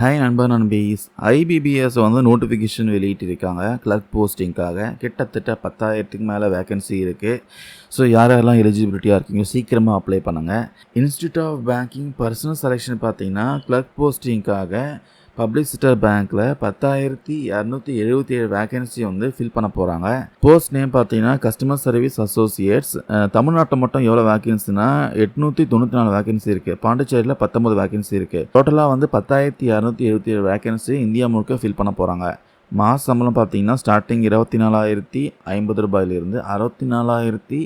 Hi நண்பர் நண்பீஸ் IBPS வந்து நோட்டிஃபிகேஷன் வெளியிட்டிருக்காங்க. கிளர்க் போஸ்டிங்க்காக கிட்டத்தட்ட பத்தாயிரத்துக்கு மேலே வேகன்சி இருக்குது ஸோ யார் யாரெல்லாம் எலிஜிபிலிட்டியாக இருக்கீங்க சீக்கிரமாக அப்ளை பண்ணுங்கள் institute of banking personnel selection பார்த்தீங்கன்னா கிளர்க் போஸ்டிங்க்காக பப்ளிக் செக்டர் பேங்க்கில் பத்தாயிரத்தி இரநூத்தி எழுபத்தி ஏழு வேகன்சி வந்து ஃபில் பண்ண போகிறாங்க போஸ்ட் நேம் பார்த்தீங்கன்னா கஸ்டமர் சர்வீஸ் அசோசியேட்ஸ் தமிழ்நாட்டில் மட்டும் எவ்வளோ வேகன்சினா எட்நூற்றி தொண்ணூற்றி நாலு வேகன்சி இருக்குது பாண்டிச்சேரியில் பத்தொம்பது வேகன்சி இருக்குது டோட்டலாக வந்து பத்தாயிரத்தி இரநூத்தி எழுபத்தி ஏழு வேகன்சி இந்தியா முழுக்க ஃபில் பண்ண போகிறாங்க மாத சம்பளம் பார்த்தீங்கன்னா ஸ்டார்டிங் இருபத்தி நாலாயிரத்தி ஐம்பது ரூபாயிலிருந்து அறுபத்தி நாலாயிரத்தி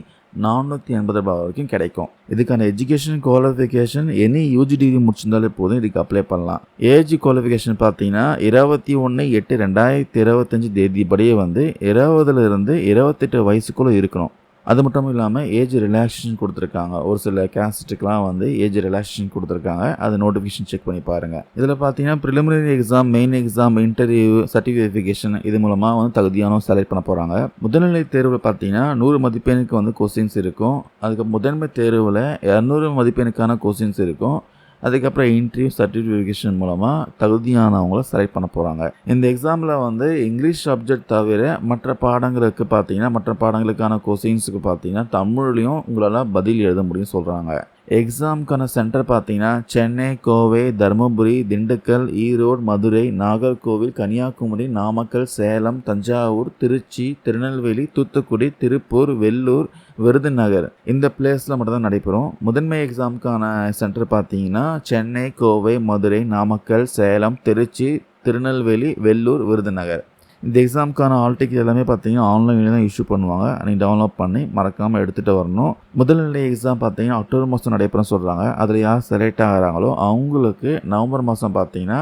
நானூற்றி எண்பது ரூபாய் வரைக்கும் கிடைக்கும். இதுக்கான education qualification any UG degree முடிச்சிருந்தாலே போதும். இதுக்கு அப்ளை பண்ணலாம். ஏஜ் குவாலிஃபிகேஷன் பார்த்தீங்கன்னா இருபத்தி ஒன்று எட்டு ரெண்டாயிரத்தி இருபத்தஞ்சி தேதிப்படியே வந்து இருபதுலேருந்து இருபத்தெட்டு வயசுக்குள்ளே இருக்கணும். அது மட்டும் இல்லாமல் ஏஜ் ரிலாக்ஸேஷன் கொடுத்துருக்காங்க. ஒரு சில கேஸ்ட்டுக்கெலாம் வந்து ஏஜ் ரிலாக்ஸேஷன் கொடுத்துருக்காங்க. அது நோட்டிஃபிகேஷன் செக் பண்ணி பாருங்கள் இதில் பார்த்தீங்கன்னா preliminary exam main exam interview certification இது மூலமாக வந்து தகுதியானவங்க செலக்ட் பண்ண போகிறாங்க முதல்நிலை தேர்வில் பார்த்தீங்கன்னா நூறு மதிப்பெண்ணுக்கு வந்து கொஸ்டின்ஸ் இருக்கும். அதுக்கு முதன்மை தேர்வில் இரநூறு மதிப்பெண்ணுக்கான கொஸ்டின்ஸ் இருக்கும். அதுக்கப்புறம் இன்டர்வியூ சர்டிஃபிகேஷன் மூலமாக தகுதியானவங்கள செலக்ட் பண்ண போகிறாங்க இந்த எக்ஸாமில் வந்து இங்கிலீஷ் சப்ஜெக்ட் தவிர மற்ற பாடங்களுக்கு பார்த்தீங்கன்னா மற்ற பாடங்களுக்கான கொஸ்டின்ஸுக்கு பார்த்தீங்கன்னா தமிழ்லையும் உங்களால் பதில் எழுத முடியும் சொல்கிறாங்க எக்ஸாமுக்கான சென்டர் பார்த்தீங்கன்னா சென்னை கோவை தருமபுரி திண்டுக்கல் ஈரோடு மதுரை நாகர்கோவில் கன்னியாகுமரி நாமக்கல் சேலம் தஞ்சாவூர் திருச்சி திருநெல்வேலி தூத்துக்குடி திருப்பூர் வெள்ளூர் விருதுநகர். இந்த பிளேஸில் மட்டும்தான் நடைபெறும். முதன்மை எக்ஸாமுக்கான சென்டர் பார்த்தீங்கன்னா சென்னை கோவை மதுரை நாமக்கல் சேலம் திருச்சி திருநெல்வேலி வெள்ளூர் விருதுநகர். இந்த எக்ஸாமுக்கான ஆல் டிக்கெட் எல்லாமே பார்த்தீங்கன்னா ஆன்லைனில் தான் இஷ்யூ பண்ணுவாங்க. நீங்கள் டவுன்லோட் பண்ணி மறக்காமல் எடுத்துகிட்டு வரணும். முதல்நிலை எக்ஸாம் பார்த்தீங்கன்னா அக்டோபர் மாதம் நடைபெறும் சொல்கிறாங்க அதில் யார் செலக்ட் ஆகிறாங்களோ அவங்களுக்கு நவம்பர் மாதம் பார்த்தீங்கன்னா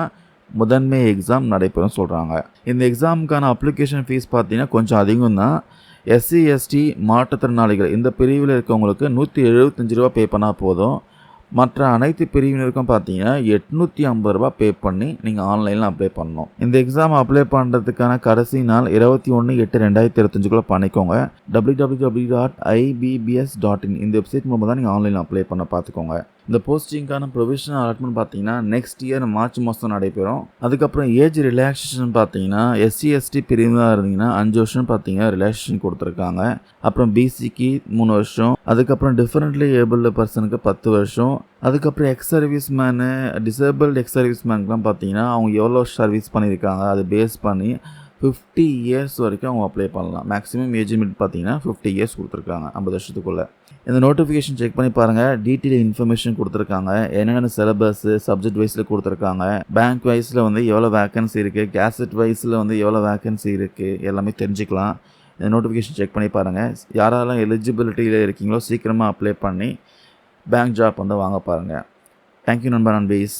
முதன்மை எக்ஸாம் நடைபெறும் சொல்கிறாங்க இந்த எக்ஸாமுக்கான அப்ளிகேஷன் ஃபீஸ் பார்த்தீங்கன்னா கொஞ்சம் அதிகம் தான். எஸ்சி எஸ்டி மாற்றுத்திறனாளிகள் இந்த பிரிவில் இருக்கவங்களுக்கு நூற்றி எழுபத்தஞ்சு ரூபா பே பண்ணால் போதும். மற்ற அனைத்து பிரிவினருக்கும் பார்த்தீங்கன்னா எட்நூற்றி ஐம்பது ரூபா பே பண்ணி நீங்கள் ஆன்லைனில் அப்ளை பண்ணணும். இந்த எக்ஸாம் அப்ளை பண்ணுறதுக்கான கடைசி நாள் இருபத்தி ஒன்று எட்டு ரெண்டாயிரத்தி இருபத்தஞ்சுக்குள்ளே பண்ணிக்கோங்க. W W W dot IBPS dot in இந்த வெப்சைட் மூலமாக தான் நீங்கள் ஆன்லைனில் அப்ளை பண்ண பார்த்துக்கோங்க. இந்த போஸ்டிங்க்கான ப்ரொவிஷனல் அலாட்மெண்ட் பார்த்தீங்கன்னா நெக்ஸ்ட் இயர் மார்ச் மாதம் நடைபெறும். அதுக்கப்புறம் ஏஜ் ரிலாக்ஸேஷன் பார்த்தீங்கன்னா எஸ்சி எஸ்டி பிரிவாக இருந்தீங்கன்னா அஞ்சு வருஷம் பார்த்தீங்கன்னா ரிலாக்ஸேஷன் கொடுத்துருக்காங்க. அப்புறம் பிசிக்கு மூணு வருஷம். அதுக்கப்புறம் டிஃப்ரெண்ட்லி ஏபிள் பர்சனுக்கு பத்து வருஷம். அதுக்கப்புறம் ex service men disabled ex service மேனுக்குலாம் பார்த்தீங்கன்னா அவங்க எவ்வளோ சர்வீஸ் பண்ணியிருக்காங்க அதை பேஸ் பண்ணி ஃபிஃப்டி இயர்ஸ் வரைக்கும் அவங்க அப்ளை பண்ணலாம். மேக்ஸிமம் ஏஜ் லிமிட் பார்த்தீங்கன்னா ஃபிஃப்டி இயர்ஸ் கொடுத்துருக்காங்க ஐம்பது வருஷத்துக்குள்ளே. இந்த நோட்டிஃபிகேஷன் செக் பண்ணி பாருங்கள் டீட்டெயில் இன்ஃபர்மேஷன் கொடுத்துருக்காங்க என்னென்ன சிலபஸ் சப்ஜெக்ட் வைஸில் கொடுத்துருக்காங்க பேங்க் வைஸில் வந்து எவ்வளோ வேக்கன்சி இருக்குது கேசட் வைஸில் வந்து எவ்வளோ வேக்கன்சி இருக்குது எல்லாமே தெரிஞ்சுக்கலாம். இந்த நோட்டிஃபிகேஷன் செக் பண்ணி பாருங்கள் யாரெல்லாம் எலிஜிபிலிட்டியில் இருக்கீங்களோ சீக்கிரமாக அப்ளை பண்ணி பேங்க் ஜாப் வந்து வாங்க பாருங்கள் தேங்க்யூ நண்பர் நண்பீஸ்.